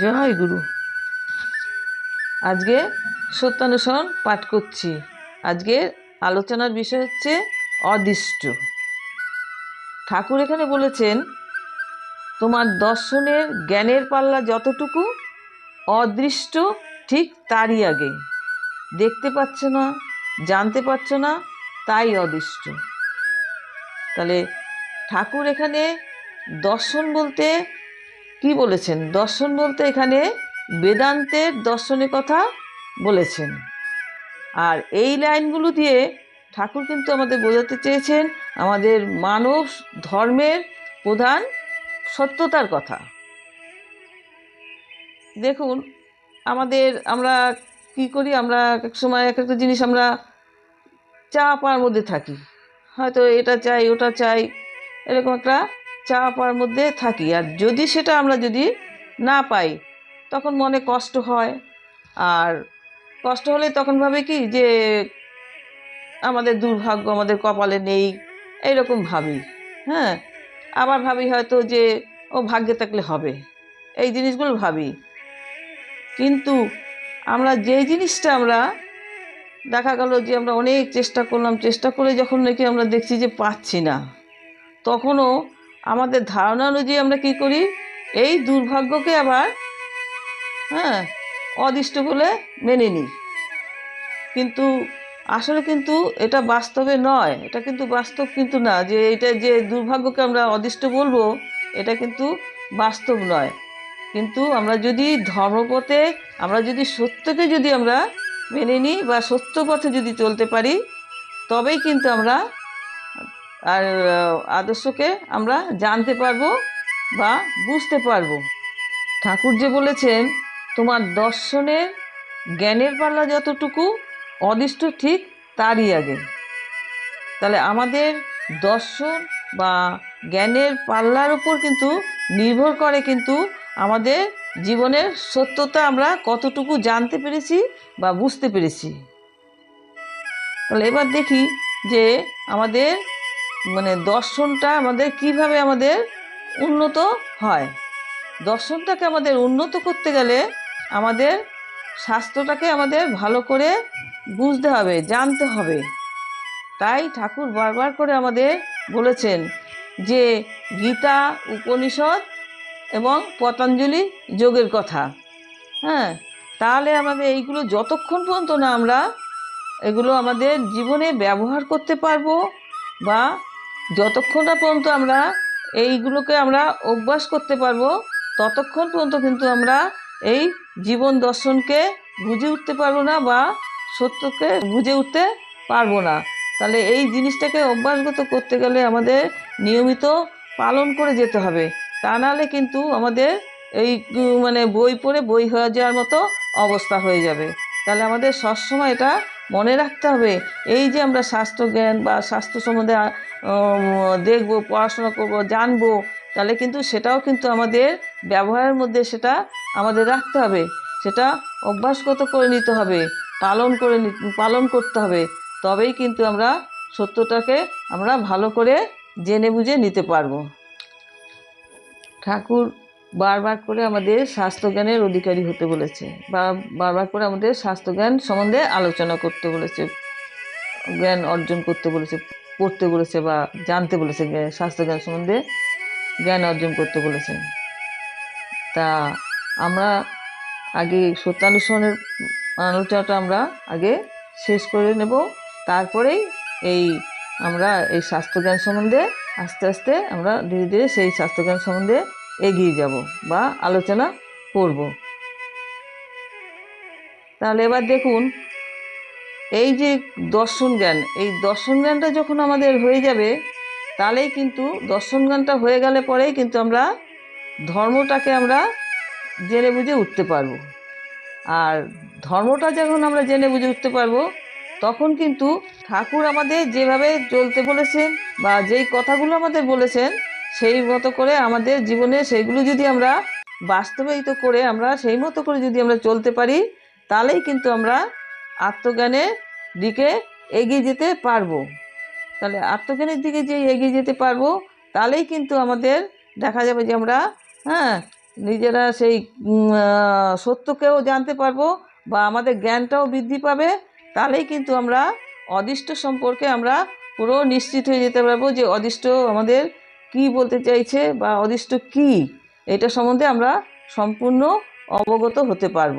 জয় গুরু। আজকে সত্যানুসরণ পাঠ করছি। আজকের আলোচনার বিষয় হচ্ছে অদৃষ্ট। ঠাকুর এখানে বলেছেন, তোমার দর্শনের জ্ঞানের পাল্লা যতটুকু, অদৃষ্ট ঠিক তারই আগে। দেখতে পাচ্ছ না, জানতে পারছ না, তাই অদৃষ্ট। তাহলে ঠাকুর এখানে দর্শন বলতে কি বলেছেন? দর্শন বলতে এখানে বেদান্তের দর্শনের কথা বলেছেন। আর এই লাইনগুলো দিয়ে ঠাকুর কিন্তু আমাদের বোঝাতে চেয়েছেন আমাদের মানব ধর্মের প্রধান সত্যতার কথা। দেখুন, আমাদের আমরা কি করি? আমরা এক সময় এক একটা জিনিস আমরা চা পাওয়ার মধ্যে থাকি। হয়তো এটা চাই, ওটা চাই, এরকম একটা চা পাওয়ার মধ্যে থাকি। আর যদি সেটা আমরা যদি না পাই, তখন মনে কষ্ট হয়। আর কষ্ট হলে তখন ভাবে কি যে, আমাদের দুর্ভাগ্য আমাদের কপালে নেই, এইরকম ভাবি। হ্যাঁ? আবার ভাবি হয়তো যে, ও ভাগ্যে থাকলে হবে। এই জিনিসগুলো ভাবি। কিন্তু আমরা যেই জিনিসটা আমরা দেখা গেল যে, আমরা অনেক চেষ্টা করলাম, চেষ্টা করে যখন নাকি আমরা দেখছি যে পাচ্ছি না, তখনও আমাদের ধারণা অনুযায়ী আমরা কি করি? এই দুর্ভাগ্যকে আবার হ্যাঁ অদৃষ্ট বলে মেনে নিই। কিন্তু আসলে কিন্তু এটা বাস্তবে নয়। এটা কিন্তু বাস্তব কিন্তু না। যে এটা যে দুর্ভাগ্যকে আমরা অদৃষ্ট বলব, এটা কিন্তু বাস্তব নয়। কিন্তু আমরা যদি ধর্মপথে, আমরা যদি সত্যকে যদি আমরা মেনে নিই বা সত্য পথে যদি চলতে পারি, তবেই কিন্তু আমরা আর আদর্শকে আমরা জানতে পারব বা বুঝতে পারব। ঠাকুর যে বলেছেন, তোমার দর্শনের জ্ঞানের পাল্লা যতটুকু অদৃষ্ট ঠিক তারই আগে। তাহলে আমাদের দর্শন বা জ্ঞানের পাল্লার উপর কিন্তু নির্ভর করে কিন্তু আমাদের জীবনের সত্যতা আমরা কতটুকু জানতে পেরেছি বা বুঝতে পেরেছি। তাহলে এবার দেখি যে আমাদের মানে দর্শনটা আমাদের কীভাবে আমাদের উন্নত হয়? দর্শনটাকে আমাদের উন্নত করতে গেলে আমাদের স্বাস্থ্যটাকে আমাদের ভালো করে বুঝতে হবে, জানতে হবে। তাই ঠাকুর বারবার করে আমাদের বলেছেন যে গীতা, উপনিষদ এবং পতঞ্জলি যোগের কথা। হ্যাঁ তাহলে আমাদের এইগুলো যতক্ষণ পর্যন্ত না আমরা এগুলো আমাদের জীবনে ব্যবহার করতে পারব বা যতক্ষণ না পর্যন্ত আমরা এইগুলোকে আমরা অভ্যাস করতে পারব, ততক্ষণ পর্যন্ত কিন্তু আমরা এই জীবন দর্শনকে বুঝে উঠতে পারব না বা সত্যকে বুঝে উঠতে পারব না। তাহলে এই জিনিসটাকে অভ্যাসগত করতে গেলে আমাদের নিয়মিত পালন করে যেতে হবে। তা নাহলে কিন্তু আমাদের এই মানে বই পড়ে বই হয়ে যাওয়ার মতো অবস্থা হয়ে যাবে। তাহলে আমাদের সবসময় এটা মনে রাখতে হবে। এই যে আমরা স্বাস্থ্য জ্ঞান বা স্বাস্থ্য সম্বন্ধে দেখব, পড়াশোনা করব, জানব, তাহলে কিন্তু সেটাও কিন্তু আমাদের ব্যবহারের মধ্যে সেটা আমাদের রাখতে হবে। সেটা অভ্যাসগত করে নিতে হবে, পালন করে পালন করতে হবে। তবেই কিন্তু আমরা সত্যটাকে আমরা ভালো করে জেনে বুঝে নিতে পারব। ঠাকুর বারবার করে আমাদের স্বাস্থ্যজ্ঞানের অধিকারী হতে বলেছে বা বারবার করে আমাদের স্বাস্থ্যজ্ঞান সম্বন্ধে আলোচনা করতে বলেছে, জ্ঞান অর্জন করতে বলেছে। পড়তে বলেছে বা জানতে বলেছে জ্ঞা- স্বাস্থ্যজ্ঞান সম্বন্ধে জ্ঞান অর্জন করতে বলেছে। তা আমরা আগে সত্যানুসরণের আলোচনাটা আমরা আগে শেষ করে নেব। তারপরেই এই আমরা এই স্বাস্থ্যজ্ঞান সম্বন্ধে আস্তে আস্তে আমরা ধীরে ধীরে সেই স্বাস্থ্যজ্ঞান সম্বন্ধে এগিয়ে যাব বা আলোচনা করব। তাহলে এবার দেখুন এই যে দর্শন জ্ঞান, এই দর্শন জ্ঞানটা যখন আমাদের হয়ে যাবে, তাহলেই কিন্তু দর্শন জ্ঞানটা হয়ে গেলে পরেই কিন্তু আমরা ধর্মটাকে আমরা জেনে বুঝে উঠতে পারব। আর ধর্মটা যখন আমরা জেনে বুঝে উঠতে পারব, তখন কিন্তু ঠাকুর আমাদের যেভাবে চলতে বলেছেন বা যেই কথাগুলো আমাদের বলেছেন, সেই মতো করে আমাদের জীবনে সেইগুলো যদি আমরা বাস্তবায়িত করে আমরা সেই মতো করে যদি আমরা চলতে পারি, তাহলেই কিন্তু আমরা আত্মজ্ঞানের দিকে এগিয়ে যেতে পারব। তাহলে আত্মজ্ঞানের দিকে যে এগিয়ে যেতে পারব, তাহলেই কিন্তু আমাদের দেখা যাবে যে আমরা হ্যাঁ নিজেরা সেই সত্যকেও জানতে পারব বা আমাদের জ্ঞানটাও বৃদ্ধি পাবে, তাহলেই কিন্তু আমরা অদৃষ্ট সম্পর্কে আমরা পুরো নিশ্চিত হয়ে যেতে পারব যে অদৃষ্ট আমাদের কি বলতে চাইছে বা অদৃষ্ট কি, এটা সম্বন্ধে আমরা সম্পূর্ণ অবগত হতে পারব।